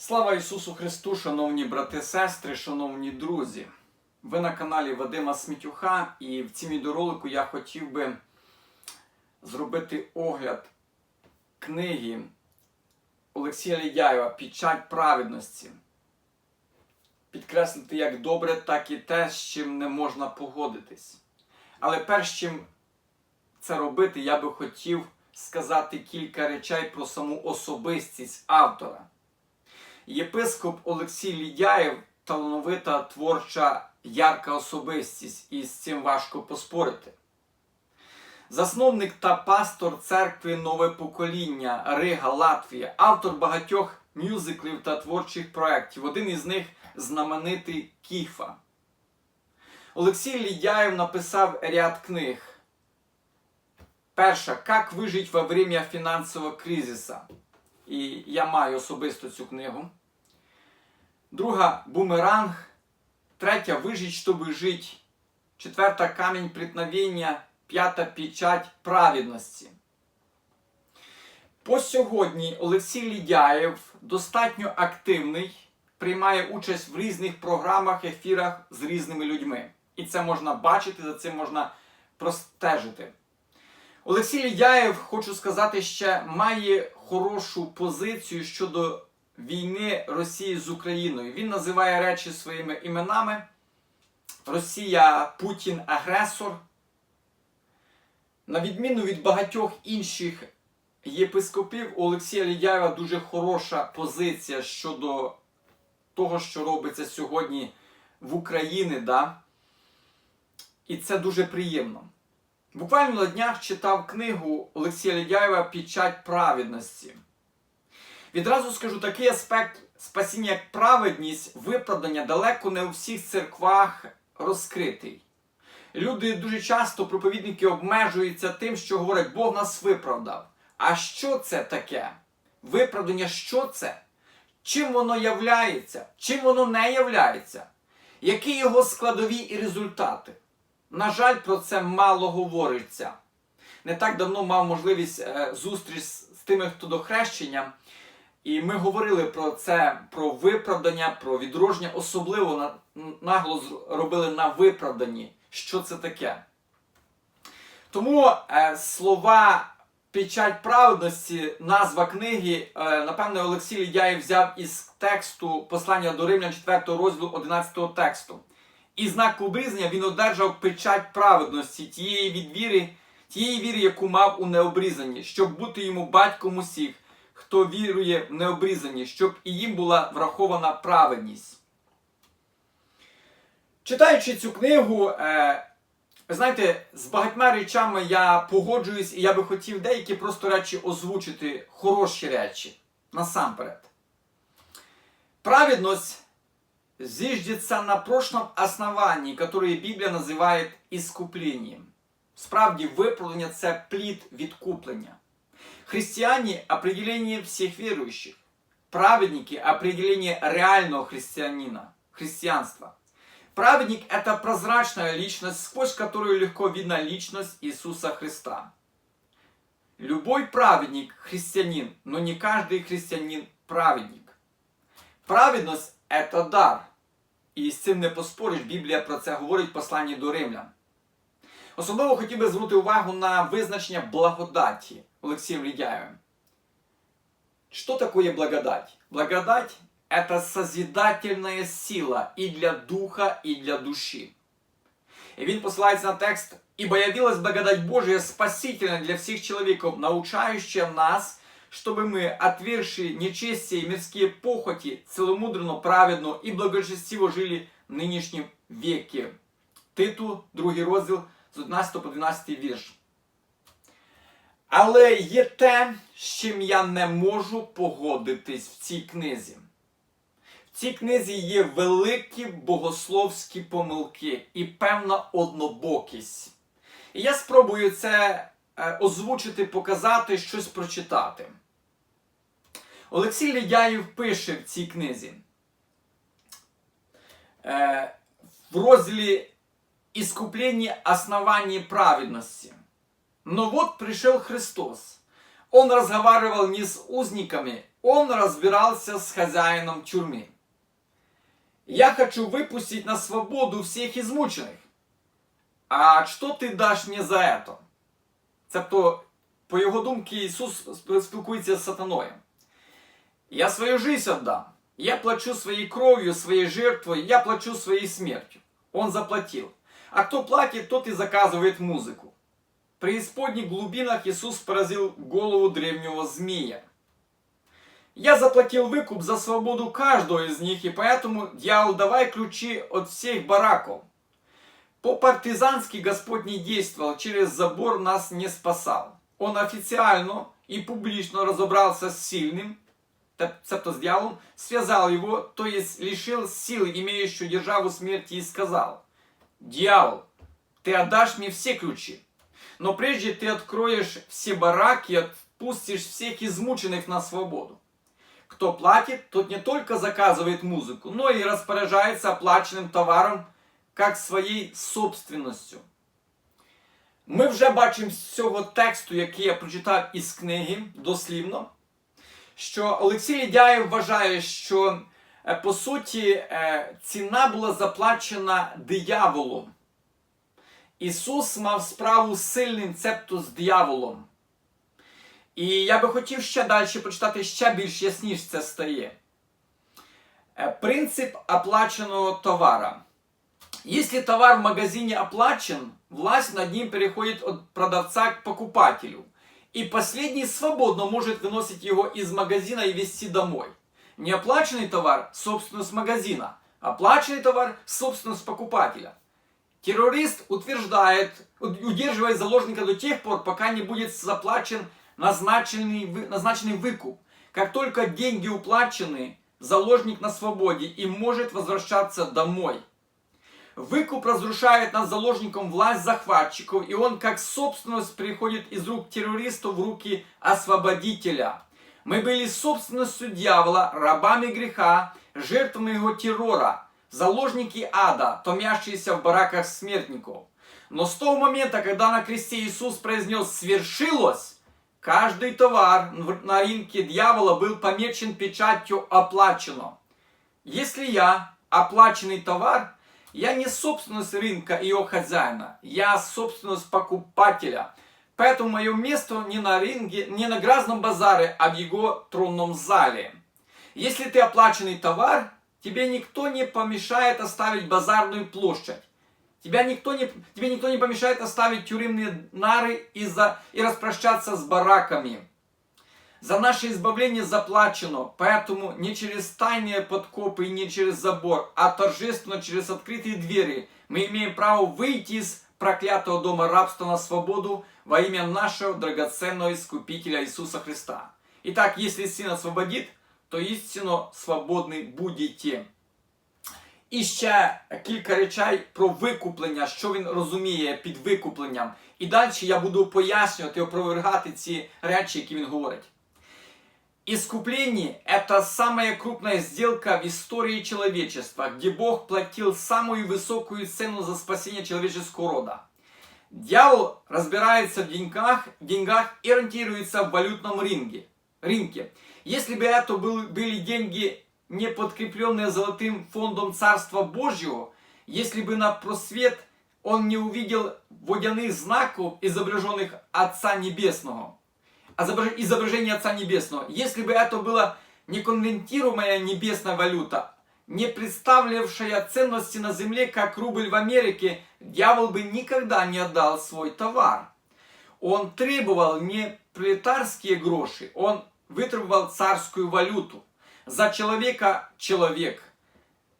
Слава Ісусу Христу, шановні брати, сестри, шановні друзі! Ви на каналі Вадима Смітюха, і в цьому відеоролику я хотів би зробити огляд книги Олексія Лідяєва Пічать праведності. Підкреслити як добре, так і те, з чим не можна погодитись. Але перш чим це робити, я би хотів сказати кілька речей про саму особистість автора. Єпископ Олексій Лідяєв талановита творча ярка особистість, і з цим важко поспорити. Засновник та пастор церкви Нове покоління Рига Латвія, автор багатьох мюзиклів та творчих проєктів. Один із них знаменитий Кіфа. Олексій Лідяєв написав ряд книг. Перша Как вижить во время фінансового кризиса. І я маю особисто цю книгу. Друга Бумеранг. Третя Вижить, щоб жить. Четверта Камінь преткновення. П'ята Печать праведності. По сьогодні Олексій Лідяєв достатньо активний, приймає участь в різних програмах, ефірах з різними людьми. І це можна бачити, за цим можна простежити. Олексій Лідяєв, хочу сказати, ще має хорошу позицію щодо війни Росії з Україною. Він називає речі своїми іменами. Росія Путін агресор. На відміну від багатьох інших єпископів, у Олексія Лідяєва дуже хороша позиція щодо того, що робиться сьогодні в Україні. Да? І це дуже приємно. Буквально на днях читав книгу Олексія Лідяєва Пічать праведності. Відразу скажу такий аспект спасіння як праведність, виправдання далеко не у всіх церквах розкритий. Люди дуже часто, проповідники, обмежуються тим, що говорять, Бог нас виправдав. А що це таке? Виправдання, що це? Чим воно являється? Чим воно не являється? Які його складові і результати? На жаль, про це мало говориться. Не так давно мав можливість е, зустріч з тими, хто до хрещення. І ми говорили про це, про виправдання, про відродження, особливо на, наголос робили на виправданні. Що це таке? Тому е, слова Печать праведності, назва книги, е, напевне, Олексій Лідяєв взяв із тексту послання до Римлян 4 розділу 11 тексту. І знак обрізання він одержав печать праведності тієї від віри, тієї віри, яку мав у необрізанні, щоб бути йому батьком усіх, хто вірує в необрізанні, щоб і їм була врахована праведність. Читаючи цю книгу, е, ви знаєте, з багатьма речами я погоджуюсь, і я би хотів деякі просто речі озвучити, хороші речі насамперед. Праведність зиждется на прошлом основании, которое Біблія називає іскуплінням. Справді, виправлення це плід відкуплення. Христиане – определение всех верующих. Праведники – определение реального христианина, христианства. Праведник – это прозрачная личность, сквозь которую легко видна личность Иисуса Христа. Любой праведник – христианин, но не каждый христианин – праведник. Праведність – это дар. І з цим не поспориш, Біблія про це говорить в посланні до римлян. Особливо хотів би звернути увагу на визначення благодаті Олексієм Лідяєвим. Что такое благодать? Благодать – это созидательная сила и для духа, и для души. И він посилається на текст «Ибо явилась благодать Божия спасительна для всех человеков, научающая нас, чтобы мы, отвергши нечестие и мирские похоти, целомудренно, праведно и благочестиво жили в нынешнем веке». Титу, другий розділ, з 11 по 12 вірш. Але є те, з чим я не можу погодитись в цій книзі. В цій книзі є великі богословські помилки і певна однобокість. І я спробую це е, озвучити, показати, щось прочитати. Олексій Лідяєв пише в цій книзі. Е, в розділі «Искупление оснований праведности». Но вот пришел Христос. Он разговаривал не с узниками, Он разбирался с хозяином тюрьмы. Я хочу выпустить на свободу всех измученных. А що ти даш мені за это? Цебто, по його думці, Ісус спілкується з сатаною. Я свою жизнь отдам. Я плачу своей кровью, своей жертвой, я плачу своей смертью. Он заплатил. А кто платит, тот и заказывает музыку. В преисподних глубинах Иисус поразил голову древнего змея. Я заплатил выкуп за свободу каждого из них, и поэтому, дьявол, давай ключи от всех бараков. По-партизански Господь не действовал, через забор нас не спасал. Он официально и публично разобрался с сильным, цебто с дьяволом, связал его, то есть лишил силы, имеющую державу смерти, и сказал, «Дьявол, ты отдашь мне все ключи, но прежде ты откроешь все бараки и отпустишь всех измученных на свободу. Кто платит, тот не только заказывает музыку, но и распоряжается оплаченным товаром, как своєю собственністю. Ми вже бачимо з цього тексту, який я прочитав із книги дослівно, що Олексій Лідяєв вважає, що е, по суті е, ціна була заплачена дияволом. Ісус мав справу з сильним, цебто з дияволом. І я би хотів ще далі почитати ще більш ясніше це стає. Е, Принцип оплаченого товара. Если товар в магазине оплачен, власть над ним переходит от продавца к покупателю. И последний свободно может выносить его из магазина и везти домой. Неоплаченный товар – собственность магазина. Оплаченный товар – собственность покупателя. Террорист утверждает, удерживает заложника до тех пор, пока не будет заплачен назначенный, назначенный выкуп. Как только деньги уплачены, заложник на свободе и может возвращаться домой. Выкуп разрушает над заложником власть захватчиков, и он как собственность переходит из рук террористов в руки освободителя. Мы были собственностью дьявола, рабами греха, жертвами его террора, заложники ада, томящиеся в бараках смертников. Но с того момента, когда на кресте Иисус произнес «свершилось», каждый товар на рынке дьявола был помечен печатью «оплачено». Если я оплаченный товар, я не собственность рынка и его хозяина, я собственность покупателя. Поэтому мое место не на рынке, не на грязном базаре, а в его тронном зале. Если ты оплаченный товар, тебе никто не помешает оставить базарную площадь. Тебя никто не, тебе никто не помешает оставить тюремные нары и, за, и распрощаться с бараками. За наше избавление заплачено, поэтому не через тайные подкопы и не через забор, а торжественно через открытые двери мы имеем право выйти из проклятого дома рабства на свободу во имя нашего драгоценного Искупителя Иисуса Христа. Итак, если Сын освободит, то истинно свободны будете. І ще кілька речей про викуплення, що він розуміє під викупленням. І далі я буду пояснювати, опровергати ці речі, які він говорить. Искупление – это самая крупная сделка в истории человечества, где Бог платил самую высокую цену за спасение человеческого рода. Дьявол разбирается в деньгах, деньгах и ориентируется в валютном рынке. рынке. Если бы это был- были деньги, не подкрепленные золотым фондом Царства Божьего, если бы на просвет он не увидел водяных знаков, изображенных Отца Небесного, изображение Отца Небесного. Если бы это была не конвертируемая небесная валюта, не представлявшая ценности на земле, как рубль в Америке, дьявол бы никогда не отдал свой товар. Он требовал не пролетарские гроши, он вытребовал царскую валюту. За человека человек.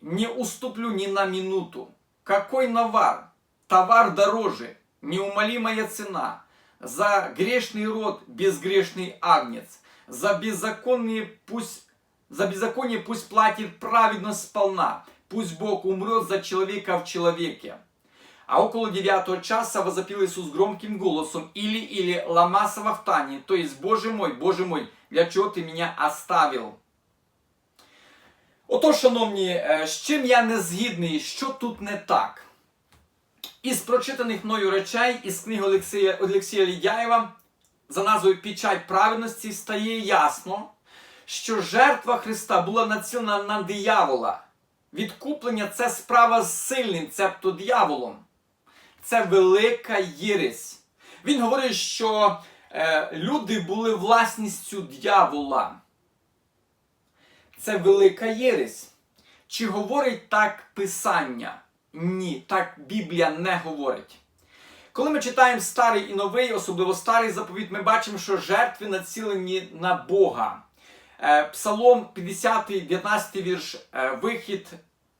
Не уступлю ни на минуту. Какой навар? Товар дороже, неумолимая цена. За грешный род безгрешный агнец. За беззаконные пусть за беззаконие пусть платит праведность сполна. Пусть Бог умрет за человека в человеке. А около девятого часа возопил Иисус громким голосом или или ламаса вахтани, то есть Боже мой, Боже мой, для чого ти мене оставил? Отож, шановні, з чим я не згідний, що тут не так? Із прочитаних мною речей із книги Олексія, Олексія Лідяєва за назвою Печать праведності стає ясно, що жертва Христа була націлена на диявола. Відкуплення це справа з сильним, цебто дияволом. Це велика єресь. Він говорить, що е, люди були власністю дьявола. Це велика єресь. Чи говорить так Писання? Ні, так Біблія не говорить. Коли ми читаємо старий і новий, особливо старий заповіт, ми бачимо, що жертви націлені на Бога. Е, Псалом 50, 19 вірш, е, вихід,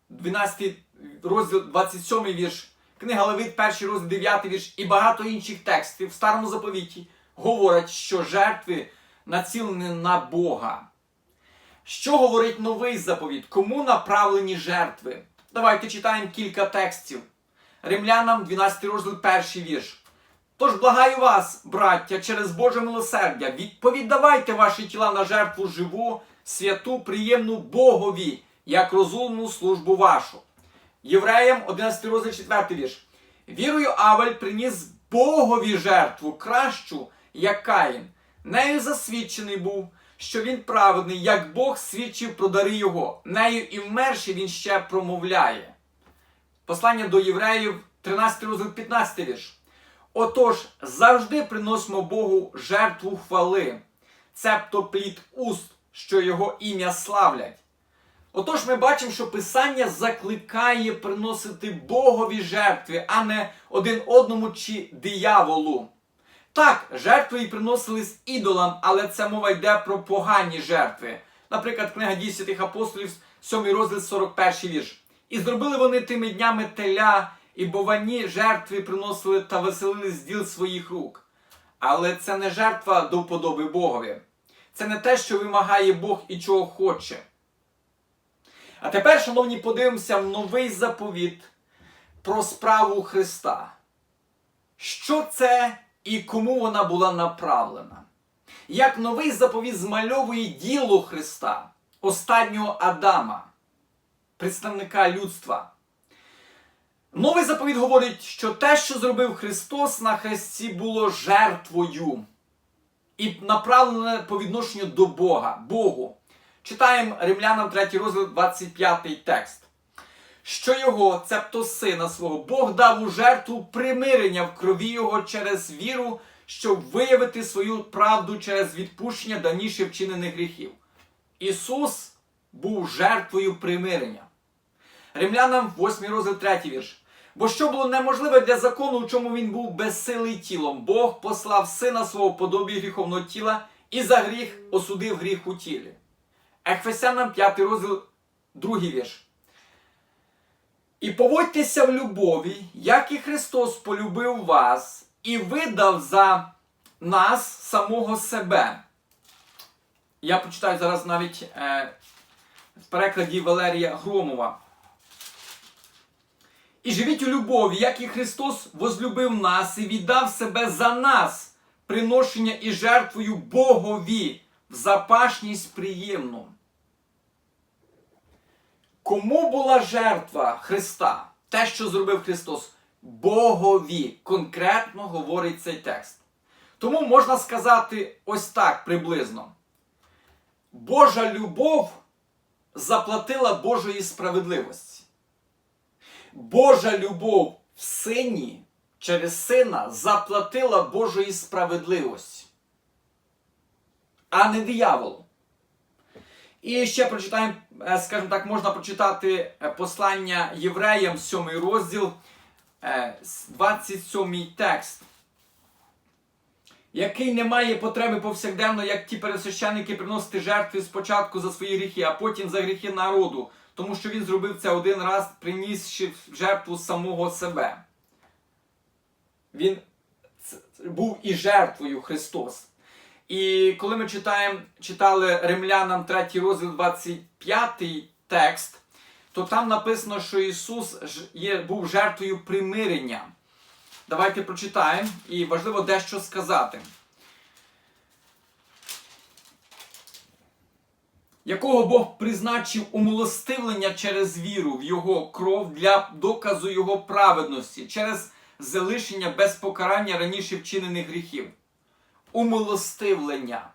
12 розділ, 27 вірш, книга Левит, 1 розділ, 9 вірш і багато інших текстів в старому заповіті говорять, що жертви націлені на Бога. Що говорить новий заповіт? Кому направлені жертви? Давайте читаємо кілька текстів. Римлянам 12 розділ, перший вірш. Тож благаю вас, браття, через Боже милосердя, відповідавайте ваші тіла на жертву живу, святу, приємну Богові, як розумну службу вашу. Євреям 11 розділ 4 вірш. Вірою Авель приніс Богові жертву кращу, як Каїн. Нею засвідчений був, що він праведний, як Бог свідчив про дари його. Нею і вмерши він ще промовляє. Послання до євреїв, 13 розділ 15 вірш. Отож, завжди приносимо Богу жертву хвали, цебто плід уст, що його ім'я славлять. Отож, ми бачимо, що Писання закликає приносити Богові жертви, а не один одному чи дияволу. Так, жертви і приносились ідолам, але це мова йде про погані жертви. Наприклад, книга дій святих апостолів, 7 розділ 41 вірш. І зробили вони тими днями теля, і бовані жертви приносили та веселили з діл своїх рук. Але це не жертва до вподоби Богові. Це не те, що вимагає Бог і чого хоче. А тепер, шановні, подивимося в новий заповіт про справу Христа. Що це і кому вона була направлена? Як новий заповіт змальовує діло Христа, останнього Адама, представника людства. Новий заповіт говорить, що те, що зробив Христос на хресті, було жертвою і направлене по відношенню до Бога, Богу. Читаємо Римлянам 3 розділ 25 текст. Що його, цебто сина свого, Бог дав у жертву примирення в крові Його через віру, щоб виявити свою правду через відпущення давніше вчинених гріхів. Ісус був жертвою примирення. Римлянам 8 розділ 3 вірш. Бо що було неможливе для закону, у чому він був безсилий тілом, Бог послав сина свого подобі гріховного тіла і за гріх осудив гріх у тілі. Ефесянам 5 розділ 2 вірш. І поводьтеся в любові, як і Христос полюбив вас і видав за нас самого себе. Я почитаю зараз навіть е, в перекладі Валерія Громова. І живіть у любові, як і Христос возлюбив нас і віддав себе за нас, приношення і жертвою Богові в запашність приємну. Кому була жертва Христа? Те, що зробив Христос? Богові. Конкретно говорить цей текст. Тому можна сказати ось так приблизно. Божа любов заплатила Божої справедливості. Божа любов в сині через сина заплатила Божої справедливості, а не дияволу. І ще прочитаємо, е, скажімо так, можна прочитати е, послання євреям, 7 розділ, е, 27 текст, який не має потреби повсякденно, як ті пересвященники приносити жертви спочатку за свої гріхи, а потім за гріхи народу, тому що він зробив це один раз, принісши жертву самого себе. Він був і жертвою Христос. І коли ми читаємо, читали Римлянам 3 розділ 25 текст, то там написано, що Ісус є, був жертвою примирення. Давайте прочитаємо і важливо дещо сказати. Якого Бог призначив умилостивлення через віру в Його кров для доказу Його праведності, через залишення без покарання раніше вчинених гріхів умилостивлення.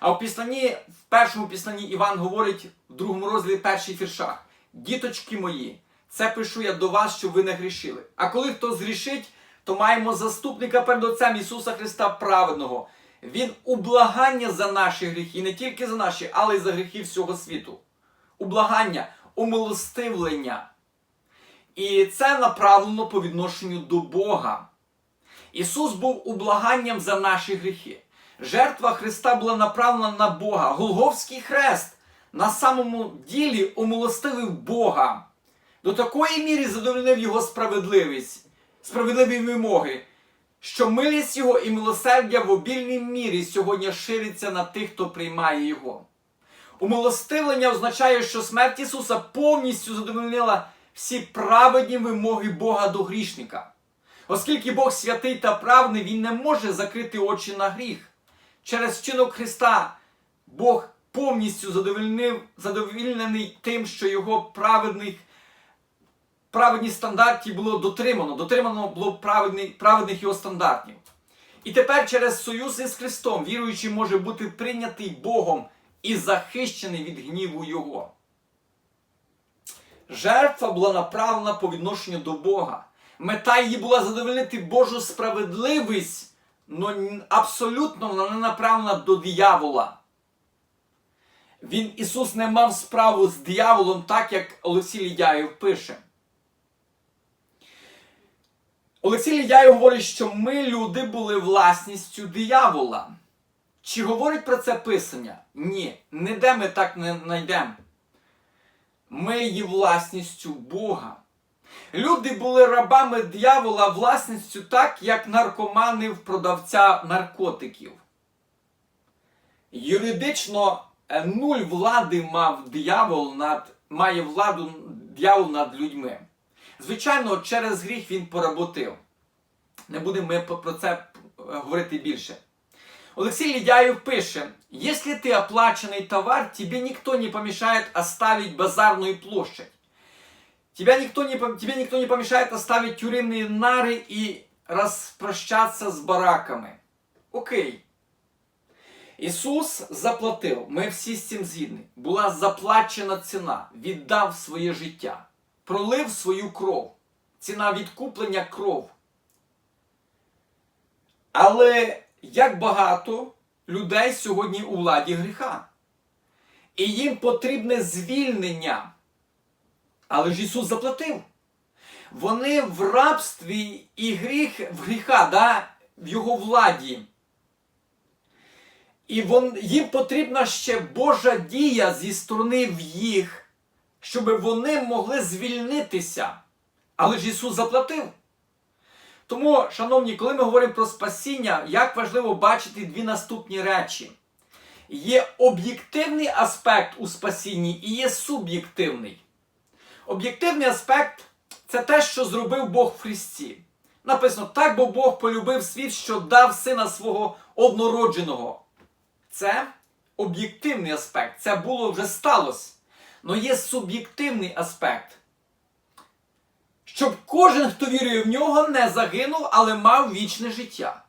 А в післанні, в першому післанні Іван говорить в другому розділі перший фіршах: Діточки мої, це пишу я до вас, щоб ви не грішили. А коли хто згрішить, то маємо заступника перед Отцем Ісуса Христа праведного. Він ублагання за наші гріхи, не тільки за наші, але й за гріхи всього світу. Ублагання, умилостивлення. І це направлено по відношенню до Бога. Ісус був ублаганням за наші гріхи. Жертва Христа була направлена на Бога. Голговський хрест на самому ділі умилостивив Бога. До такої міри задовольнив Його справедливість, справедливі вимоги, що милість Його і милосердя в обільній мірі сьогодні шириться на тих, хто приймає Його. Умилостивлення означає, що смерть Ісуса повністю задовольнила всі праведні вимоги Бога до грішника. Оскільки Бог святий та правний, Він не може закрити очі на гріх. Через вчинок Христа Бог повністю задовольнив, задовільнений тим, що його праведних, праведні стандарті було дотримано. Дотримано було праведний, праведних його стандартів. І тепер через союз із Христом віруючий може бути прийнятий Богом і захищений від гніву Його. Жертва була направлена по відношенню до Бога. Мета її була задовольнити Божу справедливість, але абсолютно вона не направлена до диявола. Він Ісус не мав справу з дияволом, так як Олексій Лідяєв пише. Олексій Лідяєв говорить, що ми, люди, були власністю диявола. Чи говорить про це Писання? Ні, ніде ми так не знайдемо. Ми є власністю Бога. Люди були рабами диявола власністю так, як наркомани продавця наркотиків. Юридично е, нуль влади мав диявол над, має владу диявол над людьми. Звичайно, через гріх він поработив. Не будемо ми про це е, говорити більше. Олексій Лідяєв пише: Если ты оплаченный товар, тебе никто не помешает оставить базарную площадь. Тебя никто не, тебе никто не помешает оставить тюремные нары и распрощаться з бараками. Окей. Ісус заплатив, ми всі з цим згідні. Була заплачена ціна, віддав своє життя, пролив свою кров. Ціна відкуплення кров. Але як багато людей сьогодні у владі гріха. І їм потрібне звільнення. Але ж Ісус заплатив. Вони в рабстві і гріх в гріха, да, в його владі. І вон, їм потрібна ще Божа дія зі сторони в їх, щоб вони могли звільнитися. Але ж Ісус заплатив. Тому, шановні, коли ми говоримо про спасіння, як важливо бачити дві наступні речі. Є об'єктивний аспект у спасінні і є суб'єктивний. Об'єктивний аспект це те, що зробив Бог в Христі. Написано, так бо Бог полюбив світ, що дав сина свого однородженого. Це об'єктивний аспект. Це було вже сталося. Але є суб'єктивний аспект. Щоб кожен, хто вірує в нього, не загинув, але мав вічне життя.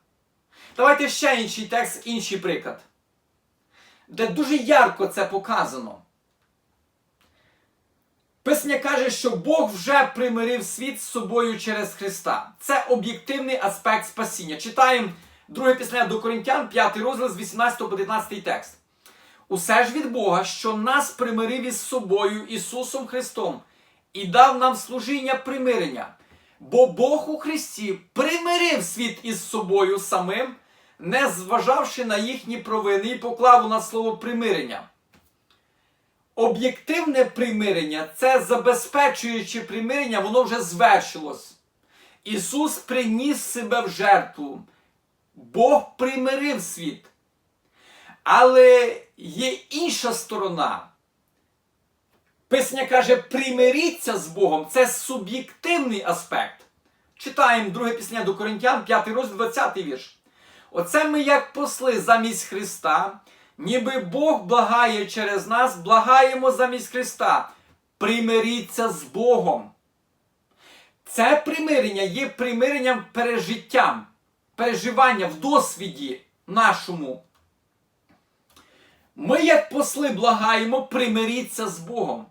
Давайте ще інший текст, інший приклад, де дуже ярко це показано. Писання каже, що Бог вже примирив світ з собою через Христа. Це об'єктивний аспект спасіння. Читаємо друге пісня до Коринтян, 5 розділ з 18 по 19 текст. Усе ж від Бога, що нас примирив із собою Ісусом Христом і дав нам служіння примирення. Бо Бог у Христі примирив світ із собою самим, не зважавши на їхні провини, і поклав у нас слово примирення. Об'єктивне примирення це забезпечуючи примирення, воно вже звершилось. Ісус приніс себе в жертву. Бог примирив світ. Але є інша сторона. Писня каже, примиріться з Богом. Це суб'єктивний аспект. Читаємо друге пісня до Коринтян, 5 розділ, 20 вірш. Оце ми, як посли замість Христа, ніби Бог благає через нас, благаємо замість Христа. Примиріться з Богом. Це примирення є примиренням пережиттям, переживання в досвіді нашому. Ми, як посли, благаємо, примиріться з Богом.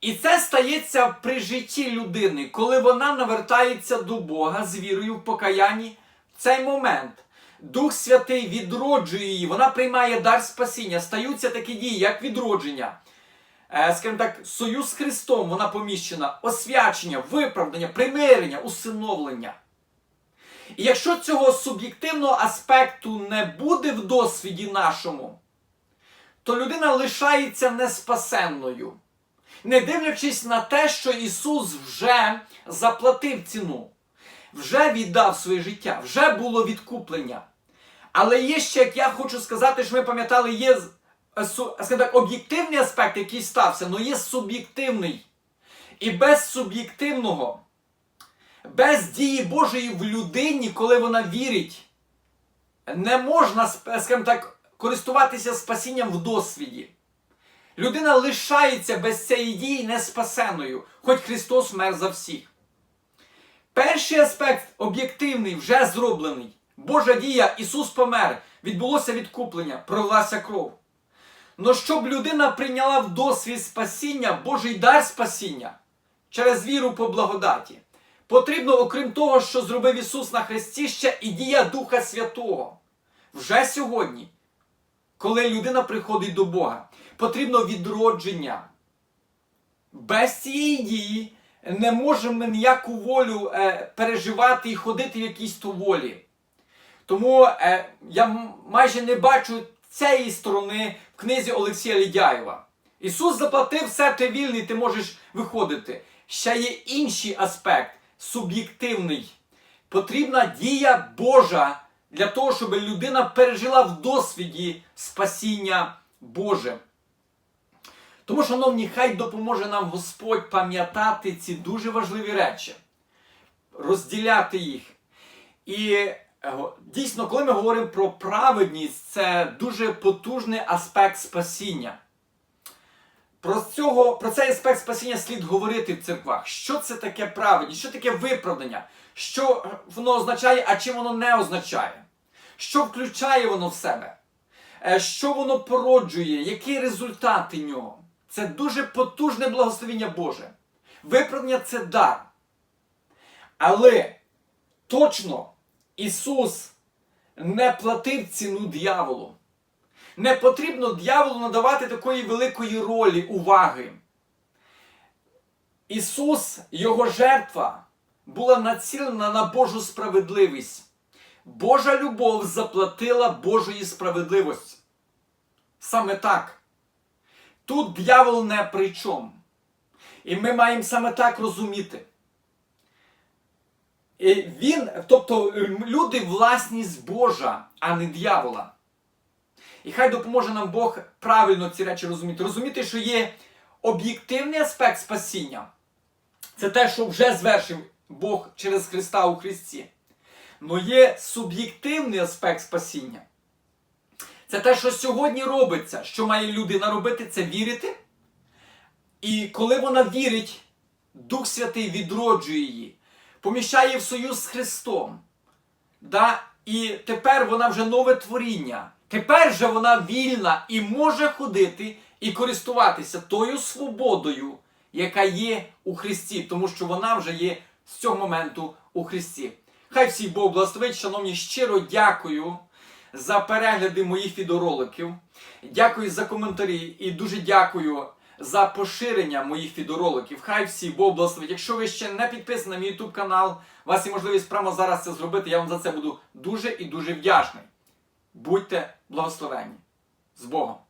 І це стається при житті людини, коли вона навертається до Бога з вірою в покаянні в цей момент. Дух Святий відроджує її, вона приймає дар спасіння, стаються такі дії, як відродження. Е, Скажімо так, союз з Христом вона поміщена, освячення, виправдання, примирення, усиновлення. І якщо цього суб'єктивного аспекту не буде в досвіді нашому, то людина лишається неспасенною, не дивлячись на те, що Ісус вже заплатив ціну, вже віддав своє життя, вже було відкуплення. Але є ще, як я хочу сказати, що ми пам'ятали, є е, скажімо так, об'єктивний аспект, який стався, але є суб'єктивний. І без суб'єктивного, без дії Божої в людині, коли вона вірить, не можна, скажімо так, користуватися спасінням в досвіді. Людина лишається без цієї дії неспасеною, хоч Христос мер за всіх. Перший аспект об'єктивний, вже зроблений. Божа дія, Ісус помер, відбулося відкуплення, пролилася кров. Но щоб людина прийняла в досвід спасіння, Божий дар спасіння через віру по благодаті, потрібно, окрім того, що зробив Ісус на Христі, ще і дія Духа Святого. Вже сьогодні, коли людина приходить до Бога, потрібно відродження. Без цієї дії не можемо ніяку волю е, переживати і ходити в якійсь то волі. Тому е, я майже не бачу цієї сторони в книзі Олексія Лідяєва. Ісус заплатив все, ти вільний, ти можеш виходити. Ще є інший аспект, суб'єктивний. Потрібна дія Божа для того, щоб людина пережила в досвіді спасіння Боже. Тому, шановні, хай допоможе нам Господь пам'ятати ці дуже важливі речі, розділяти їх. І дійсно, коли ми говоримо про праведність, це дуже потужний аспект спасіння. Про, цього, про цей аспект спасіння слід говорити в церквах. Що це таке праведність, що таке виправдання, що воно означає, а чим воно не означає, що включає воно в себе, Е, що воно породжує, які результати нього. Це дуже потужне благословення Боже. Виправдання це дар. Але точно Ісус не платив ціну дьяволу. Не потрібно дьяволу надавати такої великої ролі уваги. Ісус, Його жертва, була націлена на Божу справедливість. Божа любов заплатила Божої справедливості. Саме так. Тут дьявол не при чому. І ми маємо саме так розуміти. І він, тобто люди власність Божа, а не дьявола. І хай допоможе нам Бог правильно ці речі розуміти. Розуміти, що є об'єктивний аспект спасіння. Це те, що вже звершив Бог через Христа у Христі. Но є суб'єктивний аспект спасіння. Це те, що сьогодні робиться. Що має людина робити, це вірити. І коли вона вірить, Дух Святий відроджує її, поміщає в союз з Христом. Да? І тепер вона вже нове творіння. Тепер же вона вільна і може ходити і користуватися тою свободою, яка є у Христі, тому що вона вже є з цього моменту у Христі. Хай всі Бог благословить, шановні, щиро дякую за перегляди моїх відеороликів. Дякую за коментарі і дуже дякую за поширення моїх відеороликів. Хай всі в благословить. Якщо ви ще не підписані на мій YouTube канал, у вас є можливість прямо зараз це зробити. Я вам за це буду дуже і дуже вдячний. Будьте благословені. З Богом!